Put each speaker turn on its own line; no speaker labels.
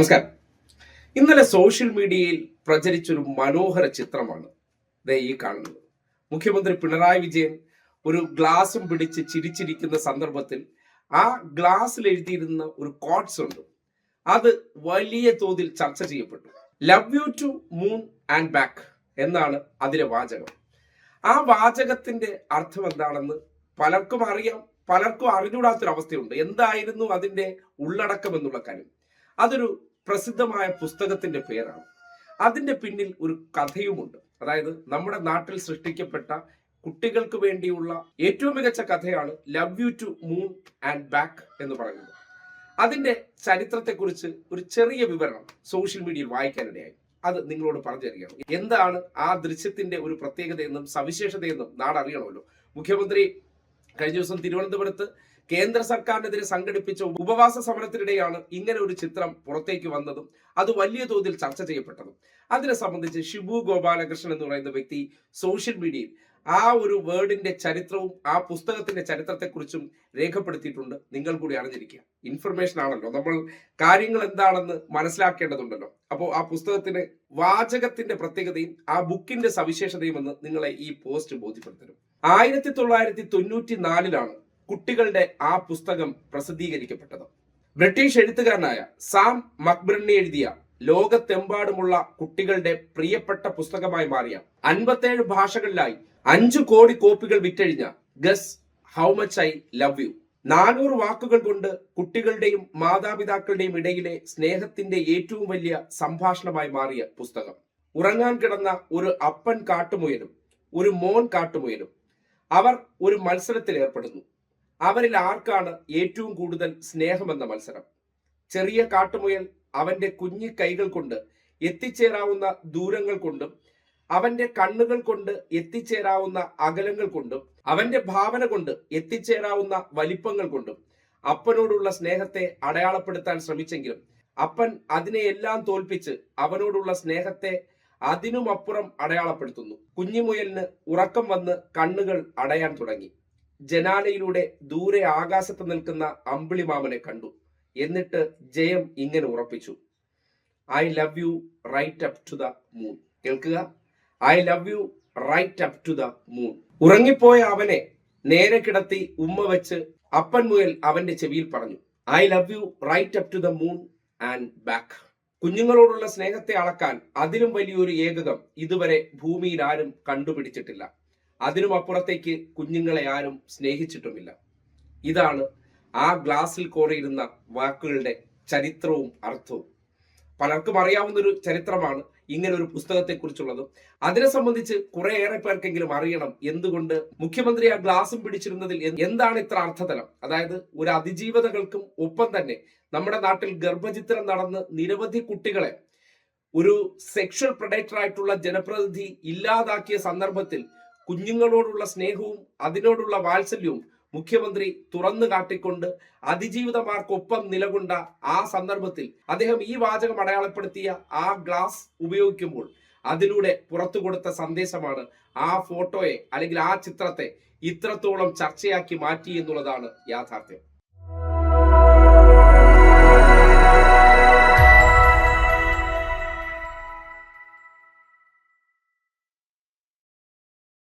നമസ്കാരം. ഇന്നലെ സോഷ്യൽ മീഡിയയിൽ പ്രചരിച്ചൊരു മനോഹര ചിത്രമാണ് ദേ ഈ കാണുന്നത്. മുഖ്യമന്ത്രി പിണറായി വിജയൻ ഒരു ഗ്ലാസും പിടിച്ച് ചിരിച്ചിരിക്കുന്ന സന്ദർഭത്തിൽ ആ ഗ്ലാസ്സിൽ എഴുതിയിരുന്ന ഒരു കോട്ട്സ് ഉണ്ട്. അത് വലിയ തോതിൽ ചർച്ച ചെയ്യപ്പെട്ടു. Love you to moon and back എന്നാണ് അതിലെ വാചകം. ആ വാചകത്തിന്റെ അർത്ഥം എന്താണെന്ന് പലർക്കും അറിയാം പലർക്കും അറിഞ്ഞൂടാത്തൊരവസ്ഥയുണ്ട് എന്തായിരുന്നു അതിന്റെ ഉള്ളടക്കം എന്നുള്ള കാര്യം. അതൊരു പ്രസിദ്ധമായ പുസ്തകത്തിന്റെ പേരാണ്. അതിന്റെ പിന്നിൽ ഒരു കഥയുമുണ്ട്. അതായത് നമ്മുടെ നാട്ടിൽ സൃഷ്ടിക്കപ്പെട്ട കുട്ടികൾക്ക് വേണ്ടിയുള്ള ഏറ്റവും മികച്ച കഥയാണ് love you to moon and back എന്ന് പറയുന്നത്. അതിന്റെ ചരിത്രത്തെക്കുറിച്ച് ഒരു ചെറിയ വിവരണം സോഷ്യൽ മീഡിയയിൽ വായിക്കാനിടയായി. അത് നിങ്ങളോട് പറഞ്ഞു എന്താണ് ആ ദൃശ്യത്തിന്റെ ഒരു പ്രത്യേകതയെന്നും സവിശേഷതയെന്നും നാടറിയണമല്ലോ. മുഖ്യമന്ത്രി കഴിഞ്ഞ ദിവസം തിരുവനന്തപുരത്ത് കേന്ദ്ര സർക്കാരിനെതിരെ സംഘടിപ്പിച്ച ഉപവാസ സമരത്തിനിടെയാണ് ഇങ്ങനെ ഒരു ചിത്രം പുറത്തേക്ക് വന്നതും അത് വലിയ തോതിൽ ചർച്ച ചെയ്യപ്പെട്ടതും. അതിനെ സംബന്ധിച്ച് ഷിബു ഗോപാലകൃഷ്ണൻ എന്ന് പറയുന്ന വ്യക്തി സോഷ്യൽ മീഡിയയിൽ ആ ഒരു വേർഡിന്റെ ചരിത്രവും ആ പുസ്തകത്തിന്റെ ചരിത്രത്തെക്കുറിച്ചും രേഖപ്പെടുത്തിയിട്ടുണ്ട്. നിങ്ങൾ കൂടി അറിഞ്ഞിരിക്കുക. ഇൻഫർമേഷൻ ആണല്ലോ. നമ്മൾ കാര്യങ്ങൾ എന്താണെന്ന് മനസ്സിലാക്കേണ്ടതുണ്ടല്ലോ. അപ്പോൾ ആ പുസ്തകത്തിന് വാചകത്തിന്റെ പ്രത്യേകതയും ആ ബുക്കിന്റെ സവിശേഷതയും എന്ന് നിങ്ങളെ ഈ പോസ്റ്റ് ബോധ്യപ്പെടുത്തരും ആയിരത്തി തൊള്ളായിരത്തി തൊണ്ണൂറ്റി നാലിലാണ് കുട്ടികളുടെ ആ പുസ്തകം പ്രസിദ്ധീകരിക്കപ്പെട്ടത്. ബ്രിട്ടീഷ് എഴുത്തുകാരനായ സാം മക്ബ്രണ്ണി എഴുതിയ ലോകത്തെമ്പാടുമുള്ള കുട്ടികളുടെ പ്രിയപ്പെട്ട പുസ്തകമായി മാറിയ അൻപത്തേഴ് ഭാഷകളിലായി അഞ്ചു കോടി കോപ്പികൾ വിറ്റഴിഞ്ഞ guess how much I love you. നാനൂറ് വാക്കുകൾ കൊണ്ട് കുട്ടികളുടെയും മാതാപിതാക്കളുടെയും ഇടയിലെ സ്നേഹത്തിന്റെ ഏറ്റവും വലിയ സംഭാഷണമായി മാറിയ പുസ്തകം. ഉറങ്ങാൻ കിടന്ന ഒരു അപ്പൻ കാട്ടുമുയലും ഒരു മോൻ കാട്ടുമുയലും അവർ ഒരു മത്സരത്തിൽ ഏർപ്പെടുന്നു അവരിൽ ആർക്കാണ് ഏറ്റവും കൂടുതൽ സ്നേഹമെന്ന മത്സരം? ചെറിയ കാട്ടുമുയൽ അവന്റെ കുഞ്ഞു കൈകൾ കൊണ്ട് എത്തിച്ചേരാവുന്ന ദൂരങ്ങൾ കൊണ്ടും അവന്റെ കണ്ണുകൾ കൊണ്ട് എത്തിച്ചേരാവുന്ന അകലങ്ങൾ കൊണ്ടും അവന്റെ ഭാവന കൊണ്ട് എത്തിച്ചേരാവുന്ന വലിപ്പങ്ങൾ കൊണ്ടും അപ്പനോടുള്ള സ്നേഹത്തെ അടയാളപ്പെടുത്താൻ ശ്രമിച്ചെങ്കിലും അപ്പൻ അതിനെയെല്ലാം തോൽപ്പിച്ച് അവനോടുള്ള സ്നേഹത്തെ അതിനുമപ്പുറം അടയാളപ്പെടുത്തുന്നു. കുഞ്ഞിമുയലിന് ഉറക്കം വന്ന് കണ്ണുകൾ അടയാൻ തുടങ്ങി. ജനാലയിലൂടെ ദൂരെ ആകാശത്ത് നിൽക്കുന്ന അമ്പിളിമാമനെ കണ്ടു. എന്നിട്ട് ജയം ഇങ്ങനെ ഉറപ്പിച്ചു. I love you right up to the moon. കേൾക്കുക. I love you right up to the moon. ഉറങ്ങിപ്പോയ അവനെ നേരെ കിടത്തി ഉമ്മ വെച്ച് അപ്പൻ മുയൽ അവന്റെ ചെവിയിൽ പറഞ്ഞു. I love you right up to the moon and back. കുഞ്ഞുങ്ങളോടുള്ള സ്നേഹത്തെ അളക്കാൻ അതിലും വലിയൊരു ഏകകം ഇതുവരെ ഭൂമിയിൽ ആരും കണ്ടുപിടിച്ചിട്ടില്ല. അതിനും അപ്പുറത്തേക്ക് കുഞ്ഞുങ്ങളെ ആരും സ്നേഹിച്ചിട്ടുമില്ല. ഇതാണ് ആ ഗ്ലാസ്സിൽ കോറിയിരുന്ന വാക്കുകളുടെ ചരിത്രവും അർത്ഥവും. പലർക്കും അറിയാവുന്ന ഒരു ചരിത്രമാണ് ഇങ്ങനെ ഒരു പുസ്തകത്തെക്കുറിച്ചുള്ളതും. അതിനെ സംബന്ധിച്ച് കുറെ ഏറെ പേർക്കെങ്കിലും അറിയണം എന്തുകൊണ്ട് മുഖ്യമന്ത്രി ആ ഗ്ലാസും പിടിച്ചിരുന്നതിൽ എന്താണ് ഇത്ര അർത്ഥതലം? അതായത് ഒരു അതിജീവതകൾക്കും ഒപ്പം തന്നെ നമ്മുടെ നാട്ടിൽ ഗർഭചിത്രം നടന്ന് നിരവധി കുട്ടികളെ ഒരു സെക്ഷൽ പ്രൊഡക്ടർ ആയിട്ടുള്ള ജനപ്രതിനിധി ഇല്ലാതാക്കിയ സന്ദർഭത്തിൽ കുഞ്ഞുങ്ങളോടുള്ള സ്നേഹവും അതിനോടുള്ള വാത്സല്യവും മുഖ്യമന്ത്രി തുറന്നു കാട്ടിക്കൊണ്ട് അതിജീവിതമാർക്കൊപ്പം നിലകൊണ്ട ആ സന്ദർഭത്തിൽ അദ്ദേഹം ഈ വാചകം അടയാളപ്പെടുത്തിയ ആ ഗ്ലാസ് ഉപയോഗിക്കുമ്പോൾ അതിലൂടെ പുറത്തു കൊടുത്ത സന്ദേശമാണ് ആ ഫോട്ടോയെ അല്ലെങ്കിൽ ആ ചിത്രത്തെ ഇത്രത്തോളം ചർച്ചയാക്കി മാറ്റി എന്നുള്ളതാണ് യാഥാർത്ഥ്യം.